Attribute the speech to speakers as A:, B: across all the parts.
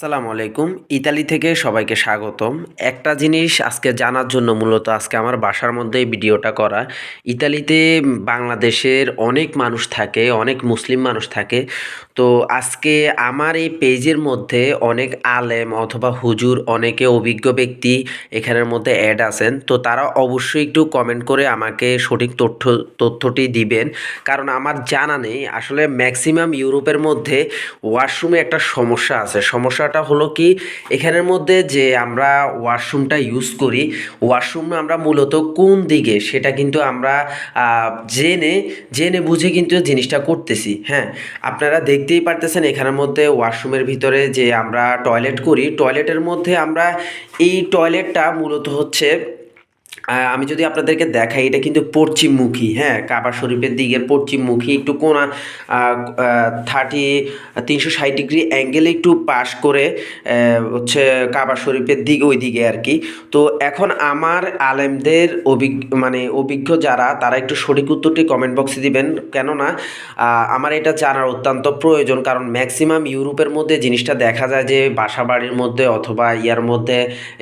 A: আসসালামু আলাইকুম। ইতালি থেকে সবাইকে স্বাগতম। একটা জিনিস আজকে জানার জন্য মূলত আজকে আমার বাসার মধ্যেই ভিডিওটা করা। ইতালিতে বাংলাদেশের অনেক মানুষ থাকে, অনেক মুসলিম মানুষ থাকে। তো আজকে আমার এই পেজের মধ্যে অনেক আলেম অথবা হুজুর, অনেকে অভিজ্ঞ ব্যক্তি এখানের মধ্যে অ্যাড আছেন। তো তারা অবশ্যই একটু কমেন্ট করে আমাকে সঠিক তথ্য, তথ্যটি দিবেন। কারণ আমার জানা নেই। আসলে ম্যাক্সিমাম ইউরোপের মধ্যে ওয়াশরুমে একটা সমস্যা আছে। সমস্যাটা হলো কি, এখানের মধ্যে যে আমরা ওয়াশরুমটা ইউজ করি, ওয়াশরুম আমরা মূলত কোন দিকে সেটা কিন্তু আমরা জেনে জেনে বুঝে কিন্তু জিনিসটা করতেছি হ্যাঁ? আপনারা দেখতেই পারতেছেন এখানের মধ্যে ওয়াশরুমের ভিতরে যে আমরা টয়লেট করি টয়লেটের মধ্যে আমরা এই টয়লেটটা মূলত হচ্ছে আমি যদি আপনাদেরকে দেখাই, এটা কিন্তু পশ্চিমমুখী হ্যাঁ? কাবা শরীফের দিকের পশ্চিমমুখী, একটু কোনা থার্টি তিনশো ষাট ডিগ্রি অ্যাঙ্গেলে একটু পাশ করে হচ্ছে কাবা শরীফের দিকে ওই দিকে আর কি। তো এখন আমার আলেমদের অভিজ্ঞ মানে অভিজ্ঞ যারা, তারা একটু সঠিক উত্তরটি কমেন্ট বক্সে দিবেন। কেননা আমার এটা জানার অত্যন্ত প্রয়োজন, কারণ ম্যাক্সিমাম ইউরোপের মধ্যে জিনিসটা দেখা যায় যে বাসা বাড়ির মধ্যে অথবা ইয়ার মধ্যে,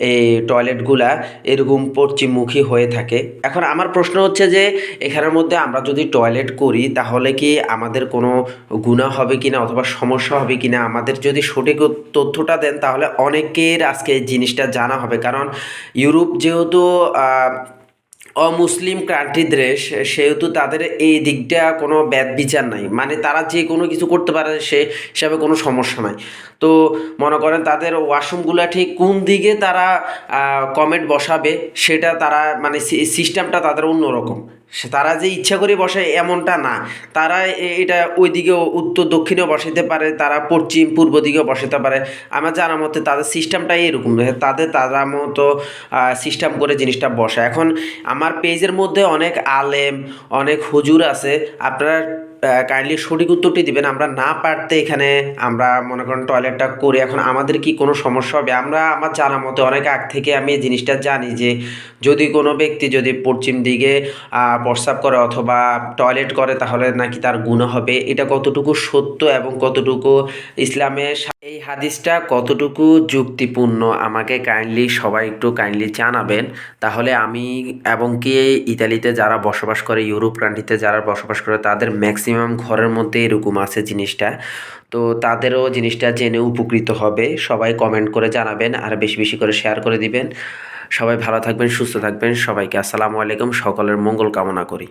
A: এই টয়লেটগুলা এরকম পশ্চিমমুখী হয়ে থাকে। এখন আমার প্রশ্ন হচ্ছে যে, এখানের মধ্যে আমরা যদি টয়লেট করি, তাহলে কি আমাদের কোনো গুণা হবে কি না অথবা সমস্যা হবে কি না আমাদের যদি সঠিক তথ্যটা দেন, তাহলে অনেকের আজকে জিনিসটা জানা হবে। কারণ ইউরোপ যেহেতু অমুসলিম কান্ট্রি দেশ সেহেতু তাদের এই দিকটা কোনো ব্যাধ বিচার নাই। মানে তারা যে কোনো কিছু করতে পারে, সে হিসাবে কোনো সমস্যা নাই। তো মনে করেন তাদের ওয়াশরুমগুলো ঠিক কোন দিকে তারা কমেন্ট বসাবে, সেটা তারা মানে সিস্টেমটা তাদের অন্যরকম। তারা যে ইচ্ছা করে বসে এমনটা না। তারা এটা ওই দিকেও উত্তর দক্ষিণেও বসাইতে পারে, তারা পশ্চিম পূর্ব দিকেও বসাতে পারে। আমার জানা মতে তাদের সিস্টেমটাই এরকম তাদের তারা মতো সিস্টেম করে জিনিসটা বসে। এখন আমার পেজের মধ্যে অনেক আলেম, অনেক হুজুর আছে, আপনারা কাইন্ডলি সঠিক উত্তরটি দিবেন। আমরা না পারতে এখানে আমরা মনে করেন টয়লেটটা করি এখন আমাদের কি কোনো সমস্যা হবে? আমরা আমার জানা মতে অনেক আগ থেকে আমি এই জিনিসটা জানি যে যদি কোনো ব্যক্তি যদি পশ্চিম দিকে প্রস্রাব করে অথবা টয়লেট করে তাহলে নাকি তার গুণ হবে। এটা কতটুকু সত্য এবং কতটুকু ইসলামের এই হাদিসটা কতটুকু যুক্তিপূর্ণ আমাকে কাইন্ডলি সবাই একটু কাইন্ডলি জানাবেন। তাহলে আমি এবং কি ইতালিতে যারা বসবাস করে, ইউরোপ কান্ট্রিতে যারা বসবাস করে তাদের ম্যাক্সিমাম ঘরের মধ্যে এরকম আছে জিনিসটা। তো তাদেরও জিনিসটা জেনে উপকৃত হবে। সবাই কমেন্ট করে জানাবেন আর বেশি বেশি করে শেয়ার করে দিবেন। সবাই ভালো থাকবেন, সুস্থ থাকবেন। সবাইকে আসসালামু আলাইকুম। সকলের মঙ্গল কামনা করি।